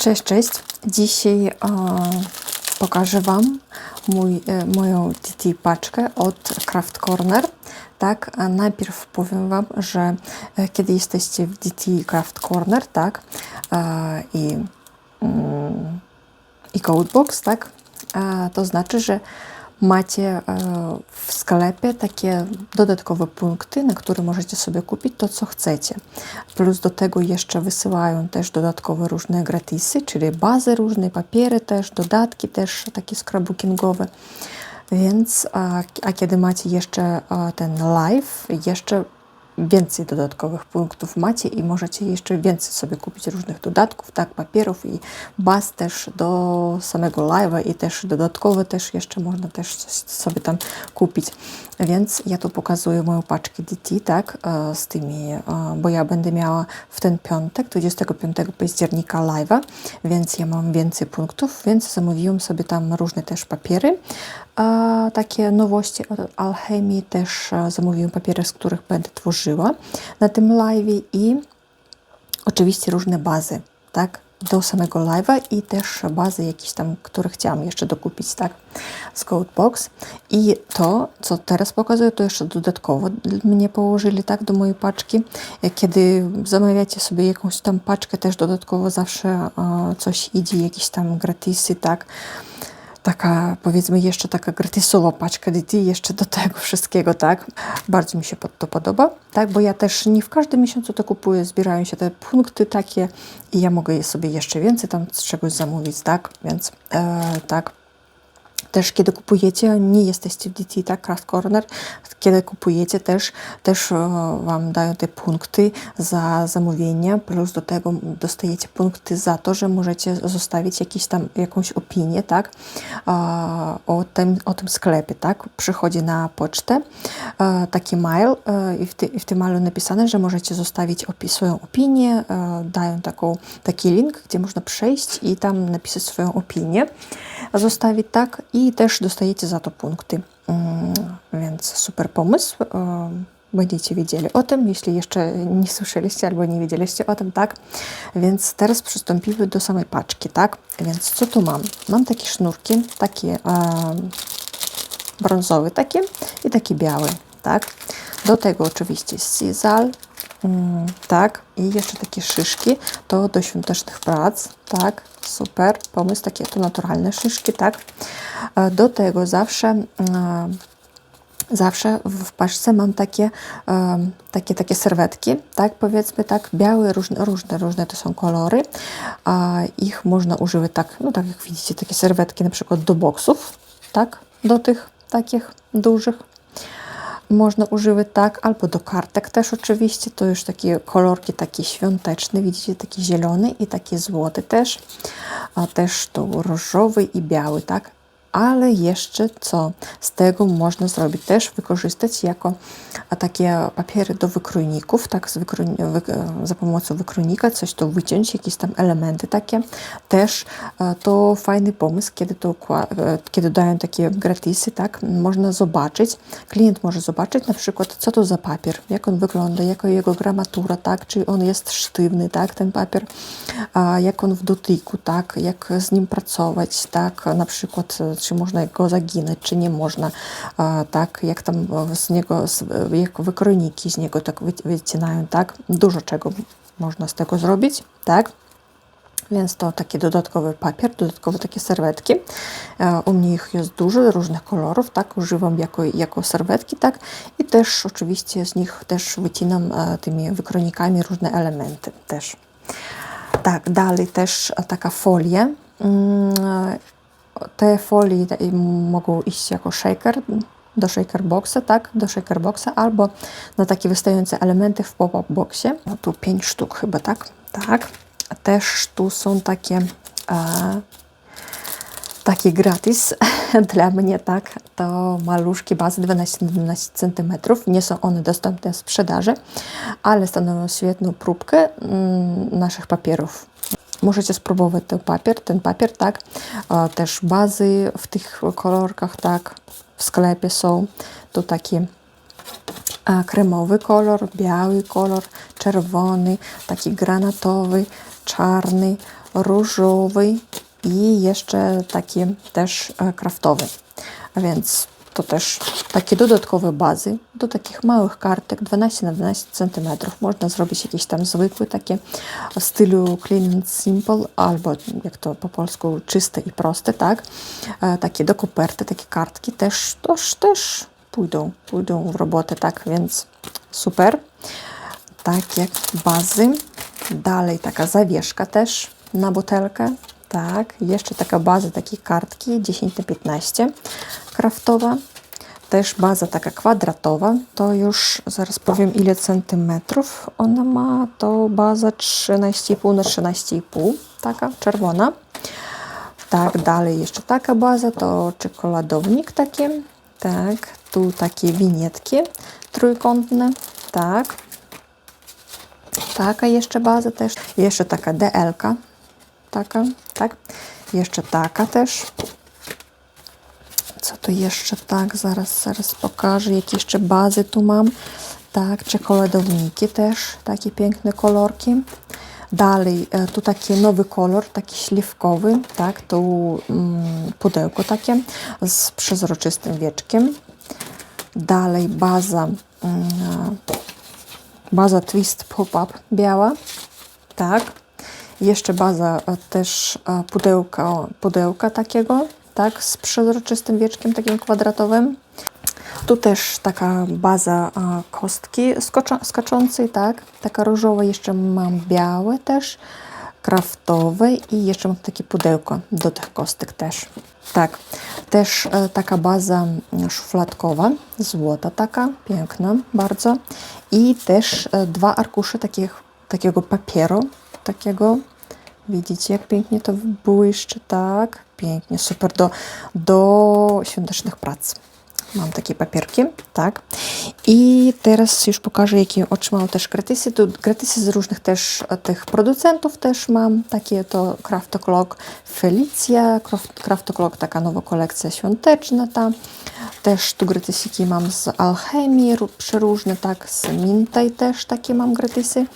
Cześć, cześć. Dzisiaj e, pokażę Wam mój, e, moją DT paczkę od Craft Corner. Tak, najpierw powiem Wam, że e, kiedy jesteście w DT Craft Corner, tak, e, i, mm, i Codebox, tak, e, to znaczy, że macie e, w sklepie takie dodatkowe punkty, na które możecie sobie kupić to, co chcecie. Plus do tego jeszcze wysyłają też dodatkowe różne gratisy, czyli bazy różne, papiery też, dodatki też takie scrapbookingowe. Więc, a, a kiedy macie jeszcze ten live, jeszcze więcej dodatkowych punktów macie i możecie jeszcze więcej sobie kupić różnych dodatków, tak, papierów i baz też do samego live'a i też dodatkowe też jeszcze można też sobie tam kupić. Więc ja tu pokazuję moją paczkę DT, tak, e, z tymi, e, bo ja będę miała w ten piątek, 25 października live'a, więc ja mam więcej punktów, więc zamówiłam sobie tam różne też papiery, a takie nowości od Alchemii też e, zamówiłam papiery, z których będę tworzyła na tym live i oczywiście różne bazy, tak, do samego live'a i też bazy jakieś tam, które chciałam jeszcze dokupić, tak, z Codebox. I to, co teraz pokazuję, to jeszcze dodatkowo mnie położyli, tak, do mojej paczki. Kiedy zamawiacie sobie jakąś tam paczkę, też dodatkowo zawsze e, coś idzie, jakieś tam gratisy, tak, taka powiedzmy jeszcze taka gratisowa paczka DT jeszcze do tego wszystkiego, tak? Bardzo mi się to podoba, tak? Bo ja też nie w każdym miesiącu to kupuję, zbierają się te punkty takie i ja mogę je sobie jeszcze więcej tam z czegoś zamówić, tak? Więc e, tak, też kiedy kupujecie, nie jesteście w DT, tak, Craft Corner, kiedy kupujecie też, też Wam dają te punkty za zamówienie, plus do tego dostajecie punkty za to, że możecie zostawić jakiś tam, jakąś opinię, tak, o tym, o tym sklepie, tak, przychodzi na pocztę taki mail i w, ty, w tym mailu napisane, że możecie zostawić opi swoją opinię, dają taką, taki link, gdzie można przejść i tam napisać swoją opinię, zostawić, tak, i też dostajecie za to punkty. Więc super pomysł. Będziecie wiedzieli o tym, jeśli jeszcze nie słyszeliście albo nie wiedzieliście o tym, tak? Więc teraz przystąpimy do samej paczki, tak? Więc co tu mam? Mam takie sznurki, takie e, brązowe takie i taki biały, tak? Do tego oczywiście Sizal, mm, tak? I jeszcze takie szyszki, to do świątecznych prac, tak? Super, pomysł, takie to naturalne szyszki, tak? Do tego zawsze zawsze w paczce mam takie, takie, takie serwetki, tak powiedzmy tak, białe, różne, różne, różne to są kolory, a ich można używać tak, no tak jak widzicie, takie serwetki na przykład do boksów, tak, do tych takich dużych, można używać tak, albo do kartek też oczywiście, to już takie kolorki takie świąteczne, widzicie, taki zielony i taki złoty też, a też to różowy i biały, tak, ale jeszcze co z tego można zrobić? Też wykorzystać jako takie papiery do wykrojników, tak za pomocą wykrojnika coś to wyciąć, jakieś tam elementy takie. Też to fajny pomysł, kiedy, to, kiedy dają takie gratisy, tak, można zobaczyć, klient może zobaczyć na przykład, co to za papier, jak on wygląda, jaka jego gramatura, tak, czy on jest sztywny, tak, ten papier, jak on w dotyku, tak, jak z nim pracować, tak, na przykład czy można go zaginać, czy nie można, tak, jak tam z niego, jak wykrojniki z niego tak wycinają, tak, dużo czego można z tego zrobić, tak. Więc to taki dodatkowy papier, dodatkowe takie serwetki. U mnie ich jest dużo, różnych kolorów, tak, używam jako, jako serwetki, tak, i też oczywiście z nich też wycinam tymi wykrojnikami różne elementy też. Tak, dalej też taka folia. Te folie mogą iść jako shaker do shaker boxa, tak, do shaker boxa, albo na takie wystające elementy w pop-up boxie. No tu pięć sztuk chyba, tak? Tak. Też tu są takie e, takie gratis dla mnie, tak, to maluszki bazy 12 na 12 cm. Nie są one dostępne w sprzedaży, ale stanowią świetną próbkę mm, naszych papierów. Możecie spróbować ten papier, ten papier, tak, też bazy w tych kolorkach, tak, w sklepie są. To taki kremowy kolor, biały kolor, czerwony, taki granatowy, czarny, różowy i jeszcze taki też e, kraftowy. Więc to też takie dodatkowe bazy do takich małych kartek 12 na 12 cm. Można zrobić jakieś tam zwykłe takie w stylu clean and simple albo jak to po polsku czyste i proste, tak? E, Takie do koperty, takie kartki też, też, też pójdą, pójdą w robotę, tak? Więc super. Takie bazy. Dalej taka zawieszka też na butelkę. Tak, jeszcze taka baza, takie kartki 10 na 15 kraftowa. Też baza taka kwadratowa, to już zaraz powiem ile centymetrów ona ma. To baza 13,5 na 13,5, taka czerwona. Tak, dalej jeszcze taka baza, to czekoladownik taki. Tak, tu takie winietki trójkątne, tak. Taka jeszcze baza też. Jeszcze taka DL-ka, taka, tak. Jeszcze taka też. Co tu jeszcze? Tak, zaraz, zaraz pokażę, jakie jeszcze bazy tu mam. Tak, czekoladowniki też, takie piękne kolorki. Dalej, e, tu taki nowy kolor, taki śliwkowy, tak, tu mm, pudełko takie z przezroczystym wieczkiem. Dalej baza, mm, baza Twist Pop-Up biała, tak. Jeszcze baza też pudełka, pudełka takiego, tak, z przezroczystym wieczkiem takim kwadratowym. Tu też taka baza kostki skaczącej, tak, taka różowa, jeszcze mam białe też, kraftowe i jeszcze mam takie pudełko do tych kostek też. Tak, też e, taka baza mm, szufladkowa, złota taka, piękna bardzo i też e, dwa arkusze takich, takiego papieru, takiego Widzicie, jak pięknie to błyszczy, tak? Pięknie, super do, do świątecznych prac. Mam takie papierki, tak? I teraz już pokażę, jakie otrzymałam też gratisy. Tu gratisy z różnych też e, tych producentów też mam. Takie to Craft O'Clock Felicia, Craft, O'Clock taka nowa kolekcja świąteczna ta. Też tu gratysiki mam z Alchemii przeróżne, tak? Z Mintej też takie mam gratisy.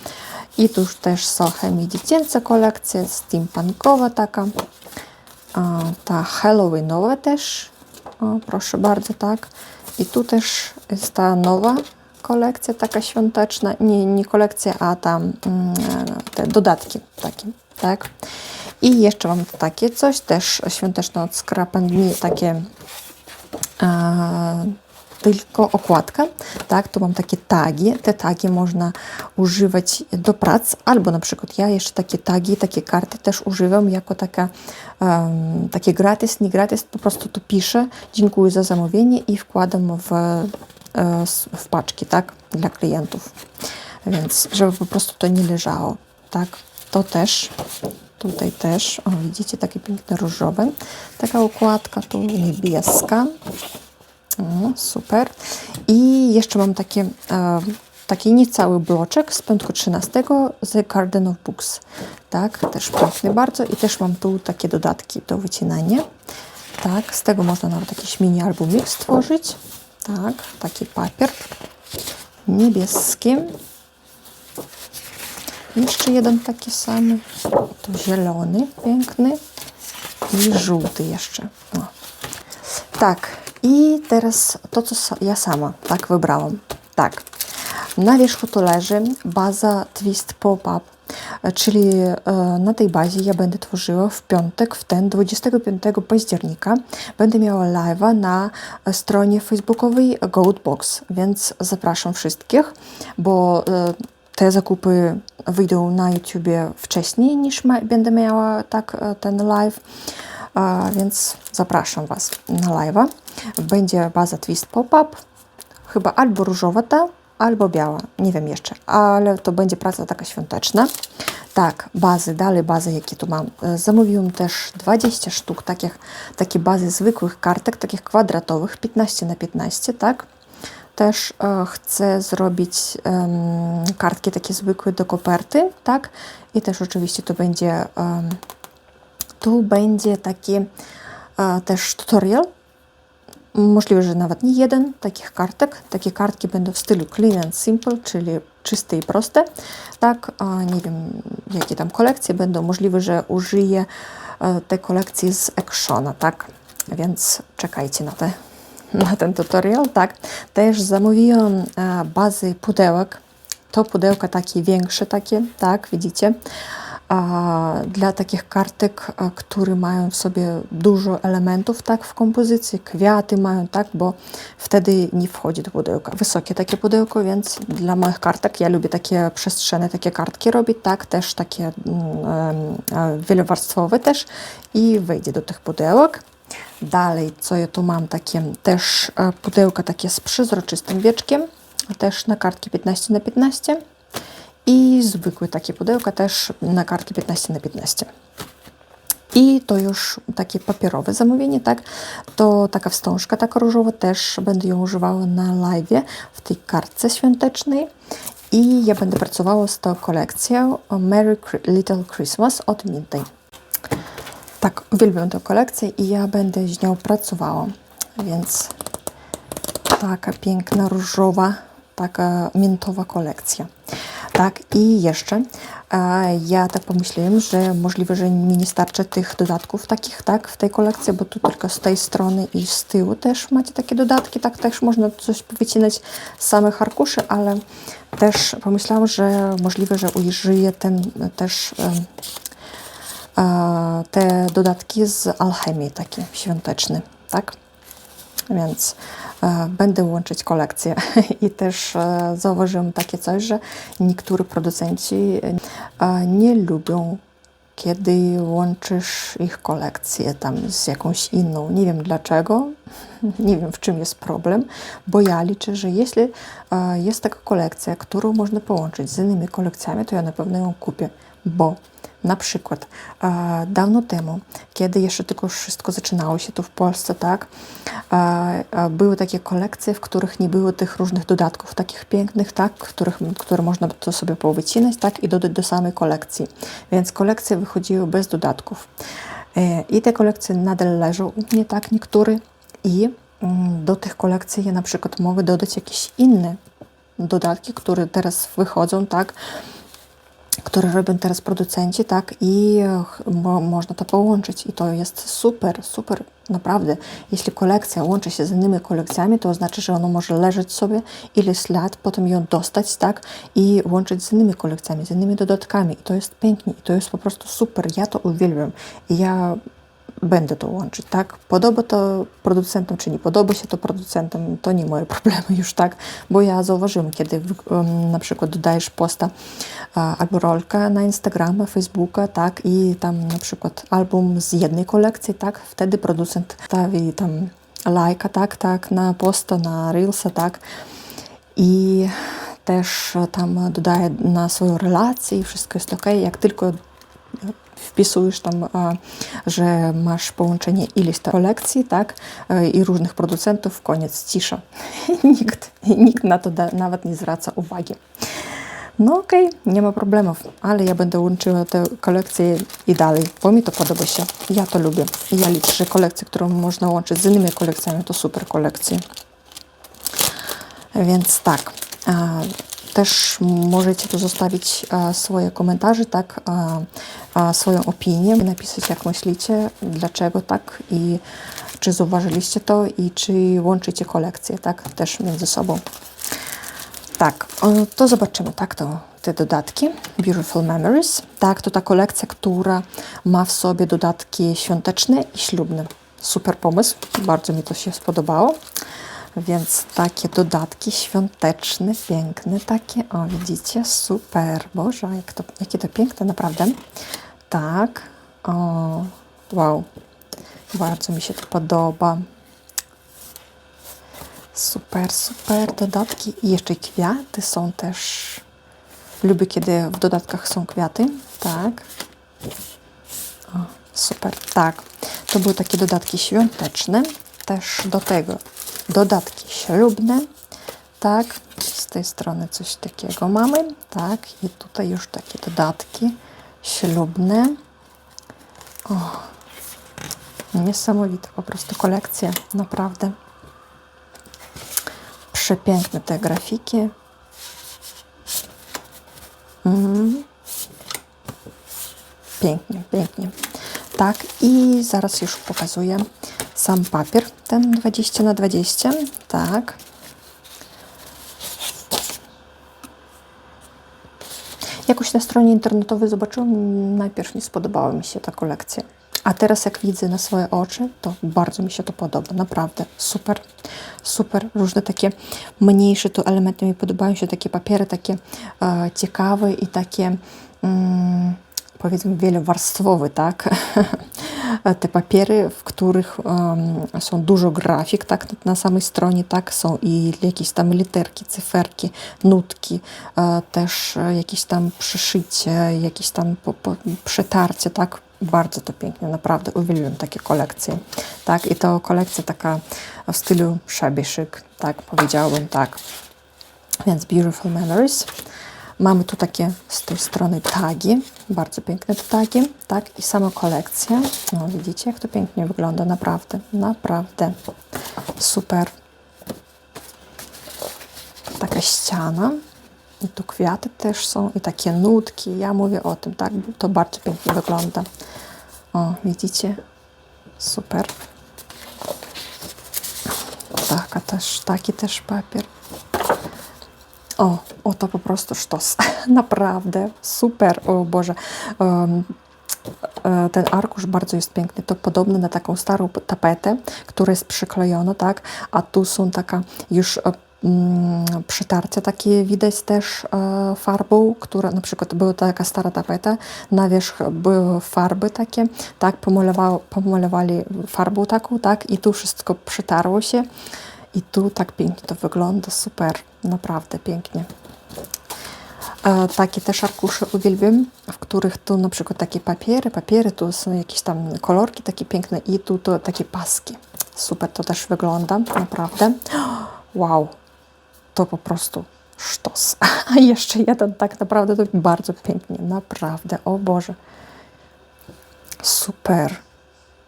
I tu też z Alchemii dziecięca kolekcja, steampunkowa taka. Ta Halloweenowa też, o, proszę bardzo, tak. I tu też jest ta nowa kolekcja, taka świąteczna, nie, nie kolekcja, a tam mm, te dodatki takie, tak. I jeszcze mam takie coś, też świąteczne od Scrap and Me, takie tylko okładka, tak, tu mam takie tagi, te tagi można używać do prac, albo na przykład ja jeszcze takie tagi, takie karty też używam jako taka, um, takie gratis, nie gratis, po prostu tu piszę, dziękuję za zamówienie i wkładam w, e, w paczki, tak, dla klientów, więc żeby po prostu to nie leżało, tak, to też Tutaj też, o widzicie, takie piękne różowe. Taka układka tu niebieska. O, super. I jeszcze mam takie, e, taki niecały bloczek z piątku 13 z Garden of Books. Tak, też piękny bardzo. I też mam tu takie dodatki do wycinania. Tak, z tego można nawet jakiś mini albumik stworzyć. Tak, taki papier niebieski. Jeszcze jeden taki sam. Tu zielony, piękny. I żółty jeszcze. O. Tak, i teraz to, co ja sama tak wybrałam. Tak, na wierzchu to leży baza Twist Pop-Up, czyli e, na tej bazie ja będę tworzyła w piątek, w ten 25 października. Będę miała live'a na stronie facebookowej Goatbox, więc zapraszam wszystkich, bo e, te zakupy wyjdą na YouTubie wcześniej niż będę miała tak e, ten live, więc zapraszam Was na live'a. Będzie baza Twist Pop-Up, chyba albo różowa ta, albo biała, nie wiem jeszcze, ale to będzie praca taka świąteczna. Tak, bazy, dalej bazy, jakie tu mam. E, zamówiłam też 20 sztuk takich, takie bazy zwykłych kartek, takich kwadratowych, 15 na 15, tak. Też e, chcę zrobić um, kartki takie zwykłe do koperty, tak. I też oczywiście to będzie, um, tu będzie taki e, też tutorial Możliwe, że nawet nie jeden takich kartek. Takie kartki będą w stylu clean and simple, czyli czyste i proste. Tak, nie wiem jakie tam kolekcje będą. Możliwe, że użyję e, te kolekcje z Actiona, tak? Więc czekajcie na, te, na ten tutorial, tak? Też zamówiłam e, bazy pudełek. To pudełka takie większe, takie, tak, widzicie? Dla takich kartek, które mają w sobie dużo elementów tak w kompozycji, kwiaty mają, tak, bo wtedy nie wchodzi do pudełka. Wysokie takie pudełko, więc dla moich kartek ja lubię takie przestrzenne takie kartki robić, tak, też takie um, wielowarstwowe też i wejdzie do tych pudełek. Dalej, co ja tu mam, takie też pudełka takie z przezroczystym wieczkiem, też na kartki 15 na 15 i zwykłe takie pudełka też na kartki 15 na 15. I to już takie papierowe zamówienie, tak? To taka wstążka taka różowa, też będę ją używała na live w tej kartce świątecznej. I ja będę pracowała z tą kolekcją Merry Little Christmas od Minty. Tak, uwielbiam tę kolekcję i ja będę z nią pracowała. Więc taka piękna, różowa, taka miętowa kolekcja. Tak, i jeszcze ja tak pomyślałem, że możliwe, że mi nie starczy tych dodatków takich, tak, w tej kolekcji, bo tu tylko z tej strony i z tyłu też macie takie dodatki, tak, też można coś wycinać z samych arkuszy, ale też pomyślałam, że możliwe, że użyję ten też te dodatki z alchemii, takie świąteczne, tak. Więc e, będę łączyć kolekcje i też e, zauważyłam takie coś, że niektórzy producenci e, nie lubią kiedy łączysz ich kolekcję tam z jakąś inną. Nie wiem dlaczego, nie wiem w czym jest problem, bo ja liczę, że jeśli jest taka kolekcja, którą można połączyć z innymi kolekcjami, to ja na pewno ją kupię, bo na przykład e, dawno temu, kiedy jeszcze tylko wszystko zaczynało się tu w Polsce, tak, e, e, były takie kolekcje, w których nie było tych różnych dodatków, takich pięknych, tak, których, które można to sobie powycinać, tak, i dodać do samej kolekcji. Więc kolekcje wychodziły bez dodatków. I te kolekcje nadal leżą u mnie, tak, niektóre, i mm, do tych kolekcji ja na przykład mogę dodać jakieś inne dodatki, które teraz wychodzą, tak, które robią teraz producenci, tak, i mo, można to połączyć. I to jest super, super, naprawdę. Jeśli kolekcja łączy się z innymi kolekcjami, to oznacza, że ona może leżeć sobie ileś lat, potem ją dostać, tak, i łączyć z innymi kolekcjami, z innymi dodatkami. I to jest pięknie i to jest po prostu super, ja to uwielbiam. I ja będę to łączyć, tak? Podoba to producentom, czy nie podoba się to producentom, to nie moje problemy już, tak? Bo ja zauważyłam, kiedy um, na przykład dodajesz posta albo rolkę na Instagrama, Facebooka, tak? I tam na przykład album z jednej kolekcji, tak? Wtedy producent stawi tam lajka, tak? Tak, na posta, na Reelsa, tak? I też tam dodaje na swoją relację i wszystko jest ok. Jak tylko wpisujesz tam, że masz połączenie ileś kolekcji, tak, e, i różnych producentów, koniec, cisza. nikt, nikt na to nawet nie zwraca uwagi. No okej, okay, nie ma problemów, ale ja będę łączyła te kolekcje i dalej, bo mi to podoba się. Ja to lubię. I ja liczę, że kolekcje, którą można łączyć z innymi kolekcjami, to super kolekcje. Więc tak, też możecie tu zostawić swoje komentarze, tak, swoją opinię, napisać jak myślicie, dlaczego tak i czy zauważyliście to i czy łączycie kolekcje, tak, też między sobą. Tak, to zobaczymy, tak, to te dodatki, Beautiful Memories. Tak, to ta kolekcja, która ma w sobie dodatki świąteczne i ślubne. Super pomysł, bardzo mi to się spodobało. Więc takie dodatki świąteczne, piękne takie. O, widzicie? Super. Boże, jak to, jakie to piękne, naprawdę. Tak. O, wow. Bardzo mi się to podoba. Super, super dodatki. I jeszcze kwiaty są też. Lubię, kiedy w dodatkach są kwiaty. Tak. O, super. Tak. To były takie dodatki świąteczne. Też do tego dodatki ślubne, tak, z tej strony coś takiego mamy, tak, i tutaj już takie dodatki ślubne. O, niesamowita po prostu kolekcja, naprawdę. Przepiękne te grafiki. Mhm. Pięknie, pięknie. Tak, i zaraz już pokazuję sam papier, ten 20 na 20 tak. Jakoś na stronie internetowej zobaczyłam, najpierw nie spodobała mi się ta kolekcja. A teraz jak widzę na swoje oczy, to bardzo mi się to podoba, naprawdę super, super. Różne takie mniejsze tu elementy mi podobają się, takie papiery takie e, ciekawe i takie mm, powiedzmy wielowarstwowe, tak? Te papiery, w których są dużo grafik, tak, na samej stronie, tak, są i jakieś tam literki, cyferki, nutki, e, też e, jakieś tam przyszycie, jakieś tam po, po, przetarcie, tak, bardzo to pięknie, naprawdę uwielbiam takie kolekcje, tak, i to kolekcja taka w stylu shabby tak, powiedziałabym, tak, więc Beautiful Memories. Mamy tu takie z tej strony tagi, bardzo piękne tagi, tak, i sama kolekcja. No, widzicie, jak to pięknie wygląda, naprawdę, naprawdę super. Taka ściana, i tu kwiaty też są, i takie nutki. Ja mówię o tym, tak, to bardzo pięknie wygląda. O, widzicie? Super. Taka też, taki też papier. O, o to po prostu sztos. Naprawdę super. O Boże. Um, ten arkusz bardzo jest piękny. To podobny na taką starą tapetę, która jest przyklejona, tak? A tu są taka już mm, przytarcia takie widać też e, farbą, która na przykład była taka stara tapeta, na wierzch były farby takie, tak, pomalowali farbą taką, tak, i tu wszystko przytarło się i tu tak pięknie to wygląda, super, naprawdę pięknie. E, takie też arkusze uwielbiam, w których tu na przykład takie papiery, papiery, tu są jakieś tam kolorki takie piękne i tu to takie paski. Super to też wygląda, naprawdę. Wow, to po prostu sztos. A jeszcze jeden tak naprawdę to bardzo pięknie, naprawdę, o Boże. Super.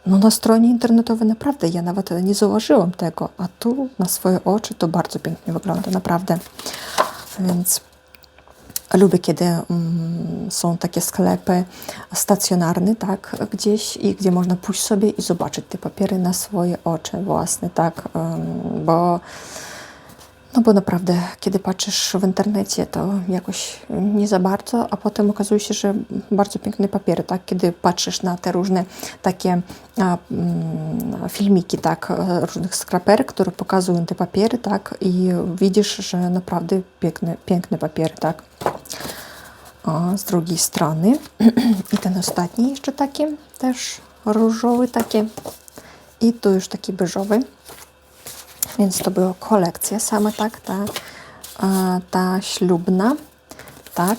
No na stronie internetowej naprawdę ja nawet nie zauważyłam tego, a tu na swoje oczy to bardzo pięknie wygląda, naprawdę. Więc lubię, kiedy mm, są takie sklepy stacjonarne, tak, gdzieś i gdzie można pójść sobie i zobaczyć te papiery na swoje oczy własne, tak, bo no bo naprawdę, kiedy patrzysz w internecie, to jakoś nie za bardzo, a potem okazuje się, że bardzo piękne papiery, tak? Kiedy patrzysz na te różne takie a, mm, filmiki, tak? Różnych skraper, które pokazują te papiery, tak? I widzisz, że naprawdę piękne, piękne papiery, tak? Z drugiej strony. I ten ostatni jeszcze taki, też różowy taki. I tu już taki beżowy. Więc to była kolekcja sama, tak, ta, ta ślubna, tak.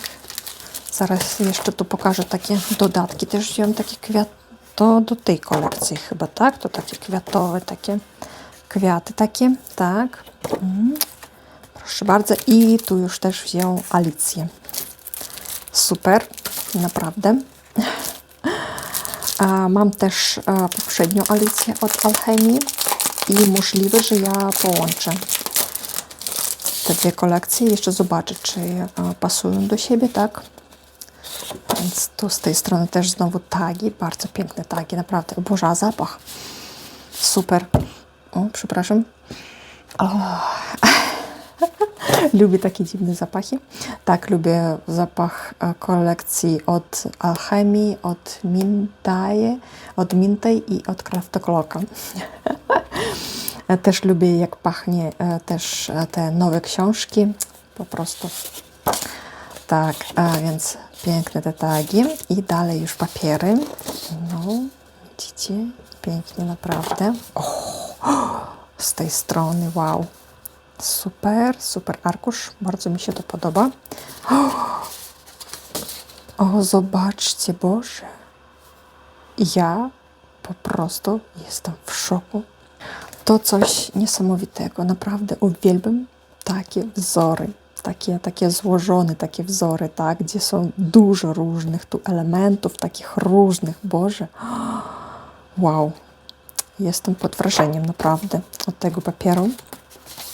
Zaraz jeszcze tu pokażę takie dodatki. Też wziąłem takie kwiat, to do tej kolekcji chyba, tak? To takie kwiatowe, takie kwiaty takie, tak. Mhm. Proszę bardzo. I tu już też wziął Alicję. Super, naprawdę. Mam też a, poprzednią Alicję od Alchemii i możliwe, że ja połączę te dwie kolekcje. Jeszcze zobaczę, czy pasują do siebie, tak? Więc tu z tej strony też znowu tagi, bardzo piękne tagi, naprawdę. Boże, zapach. Super. O, przepraszam. O. lubię takie dziwne zapachy. Tak, lubię zapach kolekcji od Alchemii, od Mintaje, od Mintej i od Craftocloka. Też lubię, jak pachnie e, też e, te nowe książki. Po prostu. Tak, więc piękne te tagi. I dalej już papiery. No, widzicie? Pięknie naprawdę. Z tej strony, wow. Super, super arkusz. Bardzo mi się to podoba. O, zobaczcie, Boże. Ja po prostu jestem w szoku. To coś niesamowitego. Naprawdę uwielbiam takie wzory. Takie, takie złożone takie wzory, tak? gdzie są dużo różnych tu elementów, takich różnych. Boże. Wow. Jestem pod wrażeniem naprawdę od tego papieru.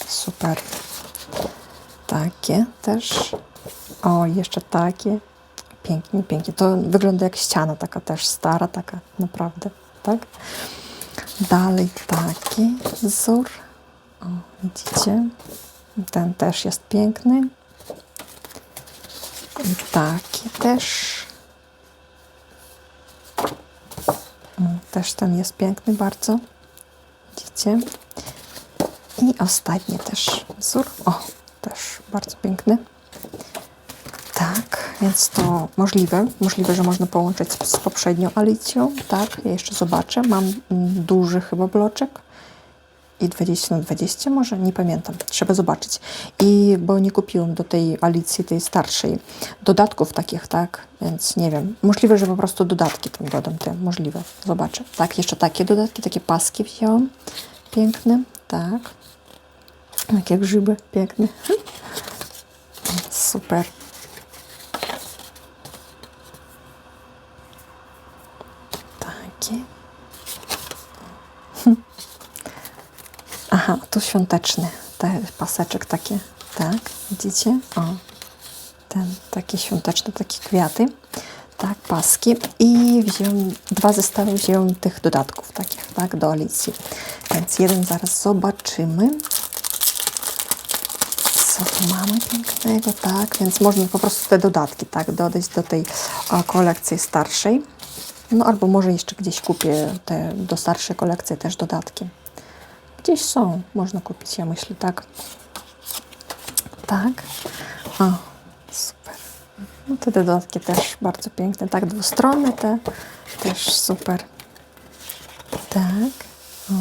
Super. Takie też O, jeszcze takie. Pięknie, pięknie. To wygląda jak ściana, taka też stara, taka naprawdę, tak? Dalej taki wzór. O, widzicie? Ten też jest piękny. I taki też. O, Też ten jest piękny bardzo. Widzicie? I ostatni też wzór. O, też bardzo piękny. Więc to możliwe. Możliwe, że można połączyć z, z poprzednią Alicją. Tak, ja jeszcze zobaczę. Mam mm, duży chyba bloczek. I 20 na 20 może? Nie pamiętam. Trzeba zobaczyć. I bo nie kupiłam do tej Alicji, tej starszej, dodatków takich, tak? Więc nie wiem. Możliwe, że po prostu dodatki tam dodam. Te. Możliwe. Zobaczę. Tak, jeszcze takie dodatki, takie paski wzięłam. Piękne. Tak. Takie grzyby. Piękne. Super. Taki. Aha, tu świąteczny. Te paseczek takie. Tak, widzicie? O, ten taki świąteczny, takie kwiaty. Tak, paski. I wziąłem, dwa zestawy wziąłem tych dodatków takich, tak, do Alicji. Więc jeden zaraz zobaczymy. Co tu mamy pięknego, tak, więc można po prostu te dodatki, tak, dodać do tej o, kolekcji starszej. No albo może jeszcze gdzieś kupię te do starszej kolekcji też dodatki. Gdzieś są, można kupić, ja myślę, tak. Tak. O, super. No te dodatki też bardzo piękne, tak, dwustronne te też super. Tak. O.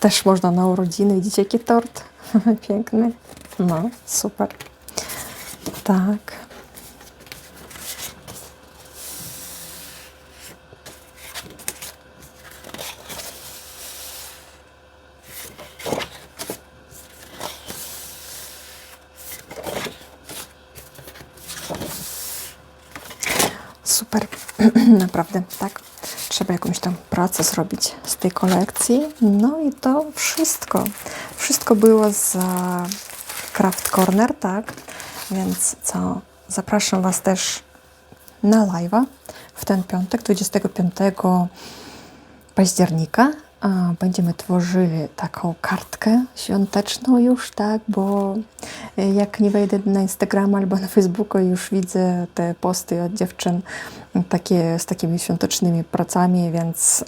Też można na urodziny, widzicie jaki tort piękny. No, super. Tak. Super, naprawdę, tak. Trzeba jakąś tam pracę zrobić z tej kolekcji. No i to wszystko. Wszystko było z Craft Corner, tak. Więc co, zapraszam Was też na live'a w ten piątek, 25 października. Będziemy tworzyli taką kartkę świąteczną już, tak, bo jak nie wejdę na Instagrama albo na Facebooka, już widzę te posty od dziewczyn takie, z takimi świątecznymi pracami, więc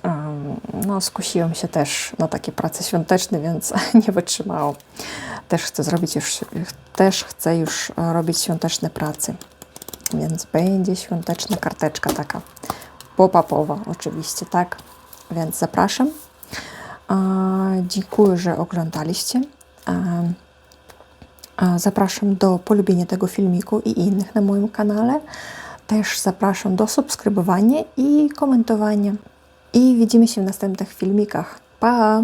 no, skusiłam się też na takie prace świąteczne, więc nie wytrzymałam. Też chcę zrobić już, też chcę już robić świąteczne prace, więc będzie świąteczna karteczka taka pop-upowa oczywiście, tak? Więc zapraszam. Dziękuję, że oglądaliście. Zapraszam do polubienia tego filmiku i innych na moim kanale. Też zapraszam do subskrybowania i komentowania. I widzimy się w następnych filmikach. Pa!